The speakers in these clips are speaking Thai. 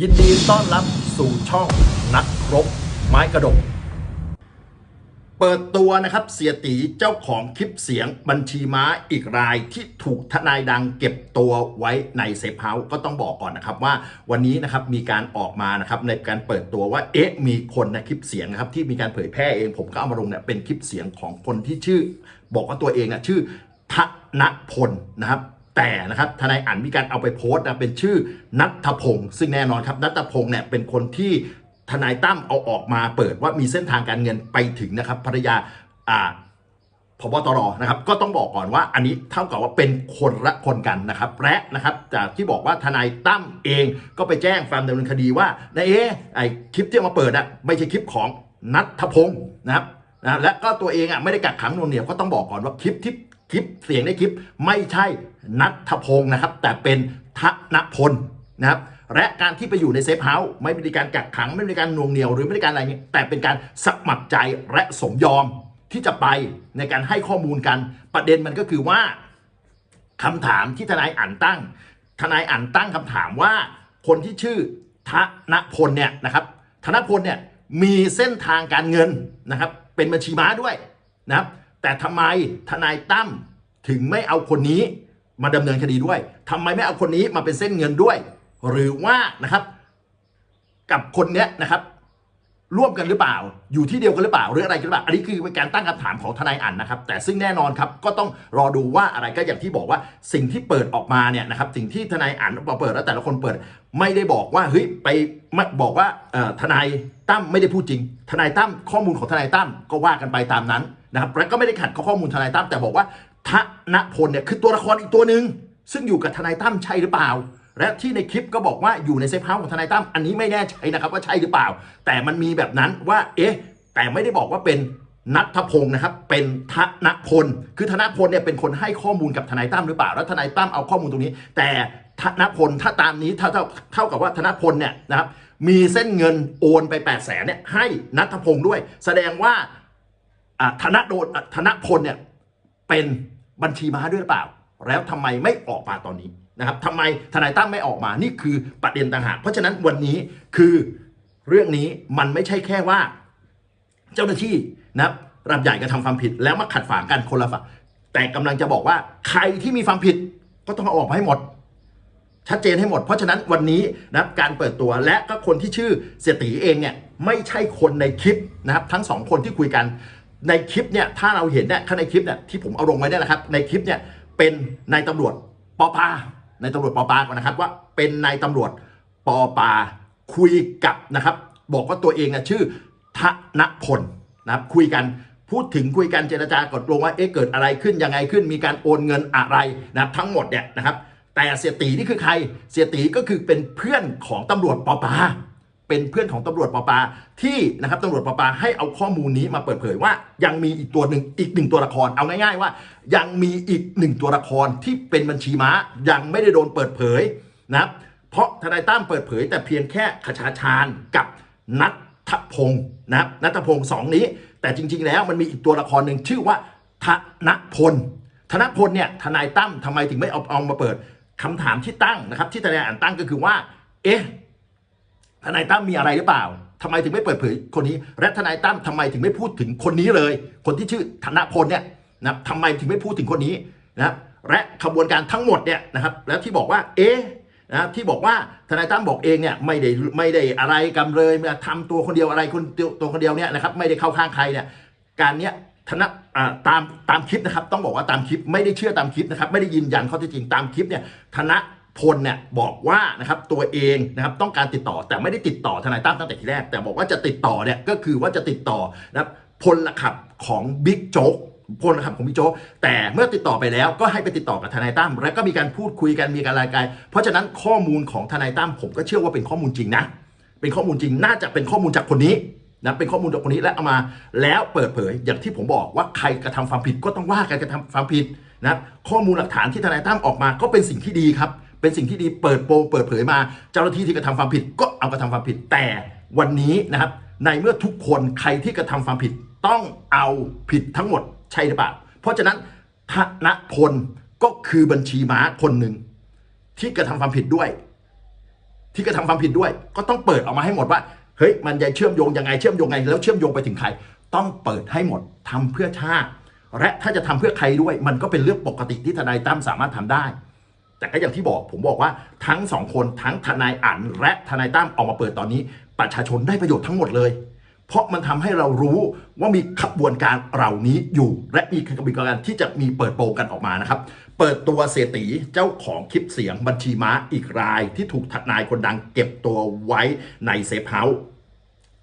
ยินดีต้อนรับสู่ช่องนักรบไม้กระดก เปิดตัวนะครับเสียตีเจ้าของคลิปเสียงบัญชีม้าอีกรายที่ถูกทนายดังเก็บตัวไว้ในเซฟเฮาส์ก็ต้องบอกก่อนนะครับว่าวันนี้นะครับมีการออกมานะครับในการเปิดตัวว่าเอ๊ะมีคนในคลิปเสียงนะครับที่มีการเผยแพร่เองผมก็เอามาลงเนี่ยเป็นคลิปเสียงของคนที่ชื่อ บอกว่าตัวเองอะชื่อธนพลนะครับ แต่นะครับทนายอั๋นมีการเอาไปโพสต์นะเป็นชื่อนัทพงศ์ซึ่งแน่นอนครับนัทพงศ์เนี่ยเป็นคนที่ทนายตั้มเอาออกมาเปิดว่ามีเส้นทางการเงินไปถึงนะครับภรรยาอ่าพบตรนะครับก็ต้องบอกก่อนว่าอันนี้เท่ากับว่าเป็นคนละคนกันนะครับและนะครับจากที่บอกว่าทนายตั้มเองก็ไปแจ้งความดำเนินคดีว่านายเอไอคลิปที่มาเปิดอะไม่ใช่คลิปของนัทพงศ์นะครับนะและก็ตัวเองอะไม่ได้กักขังนวงเหนียวก็ต้องบอกก่อนว่าคลิปที่คลิปเสียงในคลิปไม่ใช่ นัทพงศ์นะครับ แต่เป็นธนพลนะครับและการที่ไปอยู่ในเซฟเฮาส์ไม่มีการกักขังไม่มีการน่วงเหนียวหรือไม่ได้การอะไรนี้แต่เป็นการสมัครใจและสมยอมที่จะไปในการให้ข้อมูลกัน ประเด็นมันก็คือว่าคำถามที่ทนายอ่านตั้ง ทนายอ่านตั้งคำถามว่าคนที่ชื่อธนพลเนี่ยนะครับธนพลเนี่ยมีเส้นทางการเงินนะครับ เป็นบัญชีม้าด้วยนะครับแต่ทำไมทนายตั้มถึงไม่เอาคนนี้ มาดำเนินคดีด้วยทำไมไม่เอาคนนี้มาเป็นเส้นเงินด้วย หรือว่านะครับ กับคนเนี้ยนะครับ ร่วมกันหรือเปล่า อยู่ที่เดียวกันหรือเปล่าหรืออะไรกันหรือเปล่าอันนี้คือเป็นการตั้งคำถามของทนายอันนะครับ แต่ซึ่งแน่นอนครับก็ต้องรอดูว่าอะไรก็อย่างที่บอกว่าสิ่งที่เปิดออกมาเนี่ยนะครับ สิ่งที่ทนายอันเปิดแล้วแต่ละคนเปิด ไม่ได้บอกว่าเฮ้ยไปบอกว่าทนายตั้มไม่ได้พูดจริง ทนายตั้มข้อมูลของทนายตั้มก็ว่ากันไปตามนั้นนะครับและก็ไม่ได้ขัดข้อมูลทนายตั้มแต่บอกว่า ธนพลเนี่ยคือตัวละครอีกตัวหนึ่งซึ่งอยู่กับทนายตั้มใช่หรือเปล่า และที่ในคลิปก็บอกว่าอยู่ในเซฟเฮาส์ของทนายตั้มอันนี้ไม่แน่ใจนะครับว่าใช่หรือเปล่า แต่มันมีแบบนั้นว่า เอ๊ะ แต่ไม่ได้บอกว่าเป็นนัทพงศ์นะครับเป็นธนพล คือธนพลเนี่ยเป็นคนให้ข้อมูลกับทนายตั้มหรือเปล่า แล้วทนายตั้มเอาข้อมูลตรงนี้ แต่ธนพลถ้าตามนี้เท่าเท่าเท่ากับว่าธนพลเนี่ยนะครับมีเส้นเงินโอนไป8ปดแสนเนี่ยให้นัทพงศ์ด้วย แสดงว่าธนโดนธนพลเนี่ยเป็น บัญชีม้าด้วยหรือเปล่า แล้วทำไมไม่ออกมาตอนนี้นะครับทำไมทนายตั้มไม่ออกมานี่คือประเด็นต่างหากเพราะฉะนั้นวันนี้คือเรื่องนี้มันไม่ใช่แค่ว่า เจ้าหน้าที่นะครับรับใหญ่กระทำความผิด แล้วมาขัดฝางกันคนละฝั่งแต่กำลังจะบอกว่าใครที่มีความผิดก็ต้องเอาออกมาให้หมด ชัดเจนให้หมด เพราะฉะนั้นวันนี้นะครับการเปิดตัวและก็คนที่ชื่อเสียตีเองเนี่ยไม่ใช่คนในคลิปนะครับทั้งสองคนที่คุยกัน ในคลิปเนี่ยถ้าเราเห็นเนี่ยข้างในคลิปเนี่ยที่ผมเอาลงไว้เนี่ยนะครับ ในคลิปเนี่ยเป็นนายตำรวจปอปาในตำรวจปอปาก่อนนะครับ ว่าเป็นนายตำรวจปอปาคุยกับนะครับ บอกว่าตัวเองนะชื่อธนพลนะครับคุยกันพูดถึงคุยกันเจรจากดลงว่าเอ๊ะเกิดอะไรขึ้นยังไงขึ้นมีการโอนเงินอะไรนะครับทั้งหมดเนี่ยนะครับ แต่เสียตีนี่คือใครเสียตีก็คือเป็นเพื่อนของตำรวจปอปา เป็นเพื่อนของตำรวจปปาที่นะครับตำรวจปปาให้เอาข้อมูลนี้มาเปิดเผยว่า ยังมีอีกตัวหนึ่งอีกหนึ่งตัวละครเอาง่ายๆว่า ยังมีอีกหนึ่งตัวละครที่เป็นบัญชีม้ายังไม่ได้โดนเปิดเผยนะครับเพราะทนายตั้มเปิดเผย แต่เพียงแค่ขชาชาญกับนัทพงศ์นะครับนัทพงศ์สองนี้ แต่จริง ๆ แล้วมันมีอีกตัวละครหนึ่งชื่อว่าธนพลธนพลเนี่ยทนายตั้มทำไมถึงไม่เอาเอามาเปิดคำถามที่ตั้งนะครับ ที่ทนายอ่านตั้งก็คือว่า เอ๊ะ ทนายตั้มมีอะไรหรือเปล่าทำไมถึงไม่เปิดเผยคนนี้ และทนายตั้มทำไมถึงไม่พูดถึงคนนี้เลย คนที่ชื่อธนพลเนี่ยนะทำไมถึงไม่พูดถึงคนนี้นะและขบวนการทั้งหมดเนี่ยนะครับแล้วที่บอกว่าเอ๊ะนะที่บอกว่าทนายตั้มบอกเองเนี่ยไม่ได้ไม่ได้อะไรกันเลยมาทำตัวคนเดียวอะไรคนตัวคนเดียวเนี่ยนะครับไม่ได้เข้าข้างใครเนี่ยการเนี้ยธนอ่าตามตามคลิปนะครับต้องบอกว่าตามคลิปไม่ได้เชื่อตามคลิปนะครับไม่ได้ยืนยันข้อเท็จจริงตามคลิปเนี่ยธน พลเนี่ยบอกว่านะครับตัวเองนะครับต้องการติดต่อแต่ไม่ได้ติดต่อทนายตั้มตั้งแต่ทีแรก แต่บอกว่าจะติดต่อเนี่ยก็คือว่าจะติดต่อนะครับพลขับของบิ๊กโจ๊กพลขับของบิ๊กโจ๊กแต่เมื่อติดต่อไปแล้วก็ให้ไปติดต่อกับทนายตั้มแล้วก็มีการพูดคุยกันมีการรายการเพราะฉะนั้นข้อมูลของทนายตั้มผมก็เชื่อว่าเป็นข้อมูลจริงนะ เป็นข้อมูลจริงน่าจะเป็นข้อมูลจากคนนี้นะเป็นข้อมูลจากคนนี้และเอามาแล้วเปิดเผยอย่างที่ผมบอกว่าใครกระทำความผิดก็ต้องว่ากันกระทำความผิดนะข้อมูลหลักฐานที่ทนายตั้มออกมาก็เป็นสิ่งที่ดีครับ เป็นสิ่งที่ดีเปิดโปงเปิดเผยมา เจ้าหน้าที่ที่กระทำความผิดก็เอากระทำความผิดแต่วันนี้นะครับ ในเมื่อทุกคนใครที่กระทำความผิดต้องเอาผิดทั้งหมดใช่หรือเปล่าเพราะฉะนั้นธนพลก็คือบัญชีม้าคนหนึ่งที่กระทำความผิดด้วย ที่กระทำความผิดด้วย ก็ต้องเปิดออกมาให้หมดว่าเฮ้ยมันจะเชื่อมโยงยังไงเชื่อมโยงไงแล้วเชื่อมโยงไปถึงใคร ต้องเปิดให้หมดทำเพื่อชาติ และถ้าจะทำเพื่อใครด้วย มันก็เป็นเรื่องปกติที่ทนายตั้มสามารถทำได้ แต่ก็อย่างที่บอกผมบอกว่าทั้งสองคนทั้งทนายอั๋นและทนายตั้มออกมาเปิดตอนนี้ ประชาชนได้ประโยชน์ทั้งหมดเลย เพราะมันทำให้เรารู้ว่ามีขบวนการเหล่านี้อยู่ และมีขบวนการที่จะมีเปิดโปงกันออกมานะครับ เปิดตัวเสียตีเจ้าของคลิปเสียงบัญชีม้าอีกรายที่ถูกทนายคนดังเก็บตัวไว้ในเซฟเฮาส์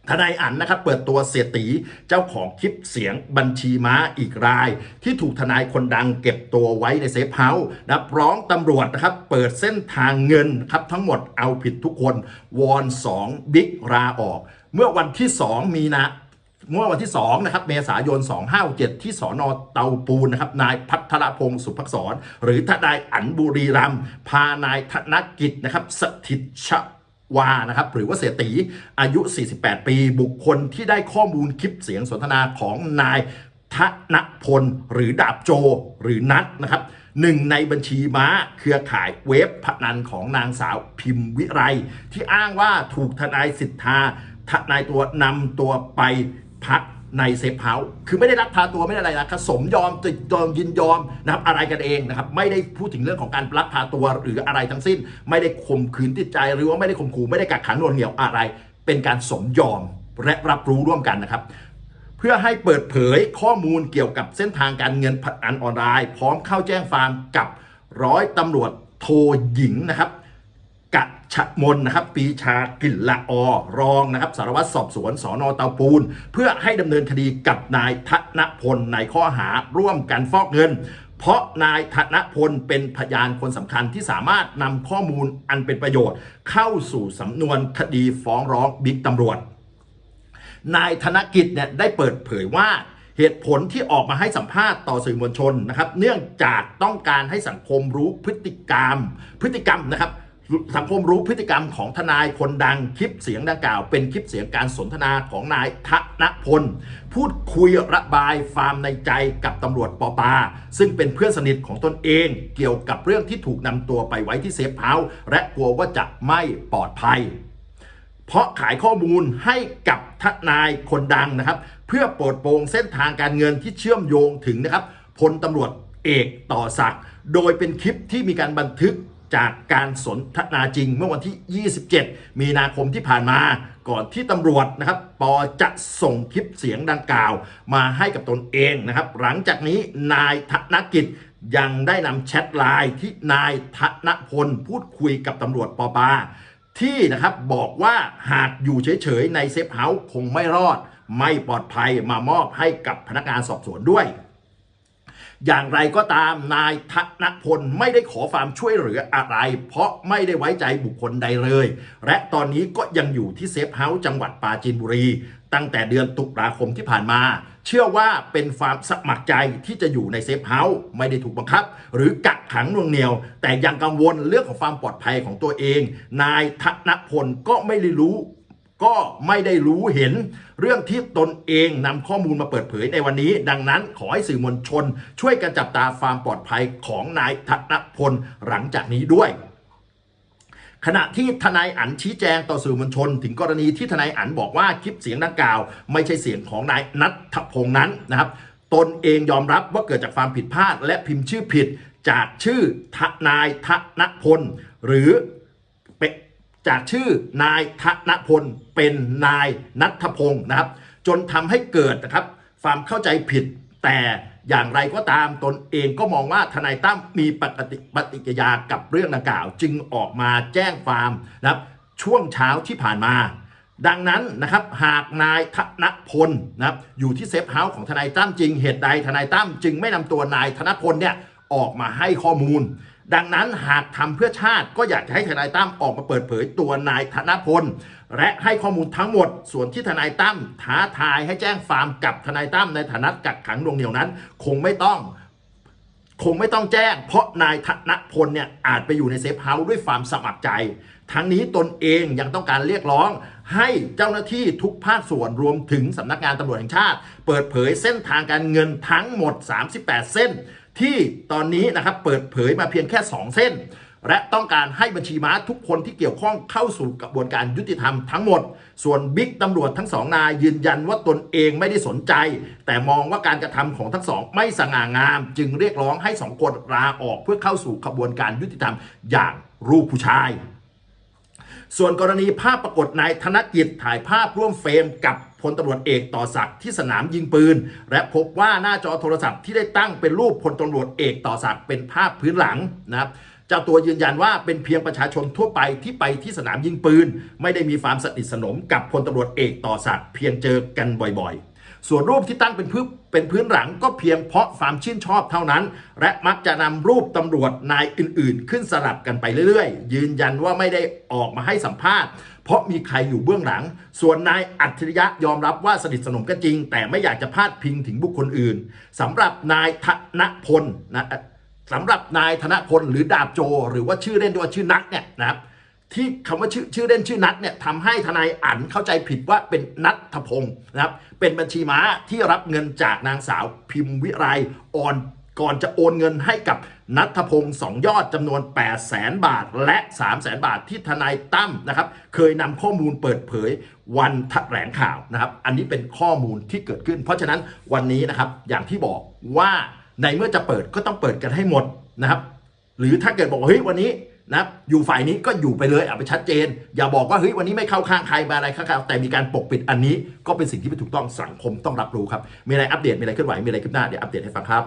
ทนายอั๋นนะครับเปิดตัวเสียตีเจ้าของคลิปเสียงบัญชีม้าอีกราย ที่ถูกทนายคนดังเก็บตัวไว้ในเซฟเฮาส์นะร้องตำรวจนะครับเปิดเส้นทางเงินครับทั้งหมดเอาผิดทุกคน วอน 2 บิ๊กลาออก เมื่อวันที่ 2 มีนาเมื่อวันที่2นะครับเมษายน 257 ที่สอนอเตาปูนนะครับนายพัทรพงศ์สุภักษร หรือทนายอั๋นบุรีรัมพานายธนกิจนะครับสถิตช วานะครับหรือว่าเสียตีอายุ 48 ปี บุคคลที่ได้ข้อมูลคลิปเสียงสนทนาของนายธนพล หรือดาบโจ หรือนัทนะครับหนึ่งในบัญชีม้าเครือข่ายเว็บพนันของนางสาวพิมพ์วิไร ที่อ้างว่าถูกทนายสิทธาทนายตัวนำตัวไปพัก ในเซฟเฮาส์คือไม่ได้รักพาตัวไม่ได้อะไรนะครับสมยอมติดยอมยินยอมนะครับอะไรกันเองนะครับไม่ได้พูดถึงเรื่องของการลักพาตัวหรืออะไรทั้งสิ้น ไม่ได้ข่มขืนจิตใจหรือว่าไม่ได้ข่มขู่ไม่ได้กักขังนวงเหนี่ยวอะไร เป็นการสมยอมและรับรู้ร่วมกันนะครับเพื่อให้เปิดเผยข้อมูลเกี่ยวกับเส้นทางการเงินพนันออนไลน์ พร้อมเข้าแจ้งฟามกับร้อยตำรวจโทหญิงนะครับ กัจฉมนนะครับปีชากิลละออรองนะครับสารวัตรสอบสวนสอนอเตาปูน เพื่อให้ดำเนินคดีกับนายธนพลในข้อหาร่วมกันฟอกเงิน เพราะนายธนพลเป็นพยานคนสำคัญที่สามารถนำข้อมูลอันเป็นประโยชน์ เข้าสู่สำนวนคดีฟ้องร้องบิ๊กตำรวจ นายธนกิจเนี่ยได้เปิดเผยว่าเหตุผลที่ออกมาให้สัมภาษณ์ต่อสื่อมวลชนนะครับ เนื่องจากต้องการให้สังคมรู้พฤติกรรม พฤติกรรมนะครับ สังคมรู้พฤติกรรมของทนายคนดังคลิปเสียงดังกล่าว เป็นคลิปเสียงการสนทนาของนายธนพล พูดคุยระบายฟาร์มในใจกับตำรวจปอปา ซึ่งเป็นเพื่อนสนิทของตนเอง เกี่ยวกับเรื่องที่ถูกนำตัวไปไว้ที่เซฟเฮาส์และกลัวว่าจะไม่ปลอดภัย เพราะขายข้อมูลให้กับทนายคนดังนะครับ เพื่อโปรดโปรงเส้นทางการเงินที่เชื่อมโยงถึงนะครับพลตำรวจเอกต่อศักดิ์โดยเป็นคลิปที่มีการบันทึก จากการสนทนาจริงเมื่อวันที่ 27 มีนาคมที่ผ่านมา ก่อนที่ตำรวจนะครับปอจะส่งคลิปเสียงดังกล่าว มาให้กับตนเองนะครับ หลังจากนี้นายธนกิจยังได้นำแชทไลน์ที่นายธนพลพูดคุยกับตำรวจปอปาที่นะครับบอกว่าหากอยู่เฉยๆ ในเซฟเฮาส์คงไม่รอด ไม่ปลอดภัยมามอบให้กับพนักงานสอบสวนด้วย อย่างไรก็ตามนายธนพลไม่ได้ขอความช่วยเหลืออะไร เพราะไม่ได้ไว้ใจบุคคลใดเลย และตอนนี้ก็ยังอยู่ที่เซฟเฮาส์จังหวัดปราจีนบุรี ตั้งแต่เดือนตุลาคมที่ผ่านมา เชื่อว่าเป็นความสมัครใจที่จะอยู่ในเซฟเฮาส์ไม่ได้ถูกบังคับ หรือกักขังนวงเหนียว แต่ยังกังวลเรื่องของความปลอดภัยของตัวเอง นายธนพลก็ไม่ได้รู้ ก็ไม่ได้รู้เห็นเรื่องที่ตนเองนำข้อมูลมาเปิดเผยในวันนี้ ดังนั้นขอให้สื่อมวลชน ช่วยกันจับตาความปลอดภัยของนายธนพลหลังจากนี้ด้วยขณะที่ทนายอันชี้แจงต่อสื่อมวลชน ถึงกรณีที่ทนายอันบอกว่าคลิปเสียงดังกล่าว ไม่ใช่เสียงของนายนัทพงษ์นั้นนะครับ ตนเองยอมรับว่าเกิดจากความผิดพลาด และพิมพ์ชื่อผิดจากชื่อทนายธนพล หรือ จากชื่อนายธนพลเป็นนายนัทพงศ์นะครับ จนทำให้เกิดนะครับความเข้าใจผิดแต่อย่างไรก็ตามตนเองก็มองว่าทนายตั้มมีปกติปฏิกิยากับเรื่องดังกล่าว จึงออกมาแจ้งความนะครับช่วงเช้าที่ผ่านมา ดังนั้นนะครับหากนายธนพลนะครับอยู่ที่เซฟเฮาส์ของทนายตั้มจริงเหตุใดทนายตั้มจึงไม่นำตัวนายธนพลเนี่ยออกมาให้ข้อมูล ดังนั้นหากทำเพื่อชาติก็อยากจะให้ทนายตั้มออกมาเปิดเผยตัวนายธนพล และให้ข้อมูลทั้งหมด ส่วนที่ทนายตั้มท้าทายให้แจ้งฟาร์มกับทนายตั้มในฐานะกักขังดวงเหนียวนั้น คงไม่ต้อง คงไม่ต้องแจ้ง เพราะนายธนพลเนี่ยอาจไปอยู่ในเซฟเฮาส์ด้วยความสมัครใจ ทั้งนี้ตนเองยังต้องการเรียกร้องให้เจ้าหน้าที่ทุกภาคส่วนรวมถึงสำนักงานตำรวจแห่งชาติ เปิดเผยเส้นทางการเงินทั้งหมด 38 เส้น ที่ตอนนี้นะครับเปิดเผยมาเพียงแค่ 2 เส้น และต้องการให้บัญชีม้าทุกคนที่เกี่ยวข้องเข้าสู่กระบวนการยุติธรรมทั้งหมด ส่วนบิ๊กตำรวจทั้งสองนายยืนยันว่าตนเองไม่ได้สนใจ แต่มองว่าการกระทำของทั้งสองไม่สง่างาม จึงเรียกร้องให้สองคนลาออกเพื่อเข้าสู่กระบวนการยุติธรรมอย่างรูปผู้ชายส่วนกรณีภาพปรากฏนายธนกิจถ่ายภาพร่วมเฟรมกับ พลตำรวจเอกต่อศักดิ์ที่สนามยิงปืน และพบว่าหน้าจอโทรศัพท์ที่ได้ตั้งเป็นรูปพลตำรวจเอกต่อศักดิ์เป็นภาพพื้นหลังนะครับเจ้าตัวยืนยันว่าเป็นเพียงประชาชนทั่วไปที่ไปที่สนามยิงปืน ไม่ได้มีความสนิทสนมกับพลตำรวจเอกต่อศักดิ์เพียงเจอกันบ่อยๆ ส่วนรูปที่ตั้งเป็นพื้นเป็นพื้นหลังก็เพียงเพราะความชื่นชอบเท่านั้น และมักจะนำรูปตำรวจนายอื่นๆ ขึ้นสลับกันไปเรื่อยๆ ยืนยันว่าไม่ได้ออกมาให้สัมภาษณ์ เพราะมีใครอยู่เบื้องหลัง ส่วนนายอัจฉริยะยอมรับว่าสนิทสนมกันจริง แต่ไม่อยากจะพาดพิงถึงบุคคลอื่นสำหรับนายธนพลนะสำหรับนายธนพลหรือดาบโจ หรือว่าชื่อเล่นที่ว่าชื่อนัทเนี่ยนะครับที่คำว่าชื่อชื่อเล่นชื่อนัทเนี่ยทำให้ทนายอั๋นเข้าใจผิดว่าเป็นนัทพงศ์นะครับเป็นบัญชีม้าที่รับเงินจากนางสาวพิมพ์วิไลอ่อน ก่อนจะโอนเงินให้กับนัทพงศ์สองยอดจำนวน 8 0 0แสนบาทและ 3 0 0แสนบาทที่ทนายตั้มนะครับ เคยนำข้อมูลเปิดเผยวันแถลงข่าวนะครับ อันนี้เป็นข้อมูลที่เกิดขึ้น เพราะฉะนั้นวันนี้นะครับอย่างที่บอกว่าในเมื่อจะเปิดก็ต้องเปิดกันให้หมดนะครับ หรือถ้าเกิดบอกเฮ้ยวันนี้นะอยู่ฝ่ายนี้ก็อยู่ไปเลยเอาไปชัดเจน อย่าบอกว่าเฮ้ยวันนี้ไม่เข้าข้างใครมาอะไรข้างๆแต่มีการปกปิดอันนี้ก็เป็นสิ่งที่ไม่ถูกต้องสังคมต้องรับรู้ครับมีอะไรอัปเดตมีอะไรเคลื่อนไหวมีอะไรขึ้นหน้าเดี๋ยวอัปเดตให้ฟังครับ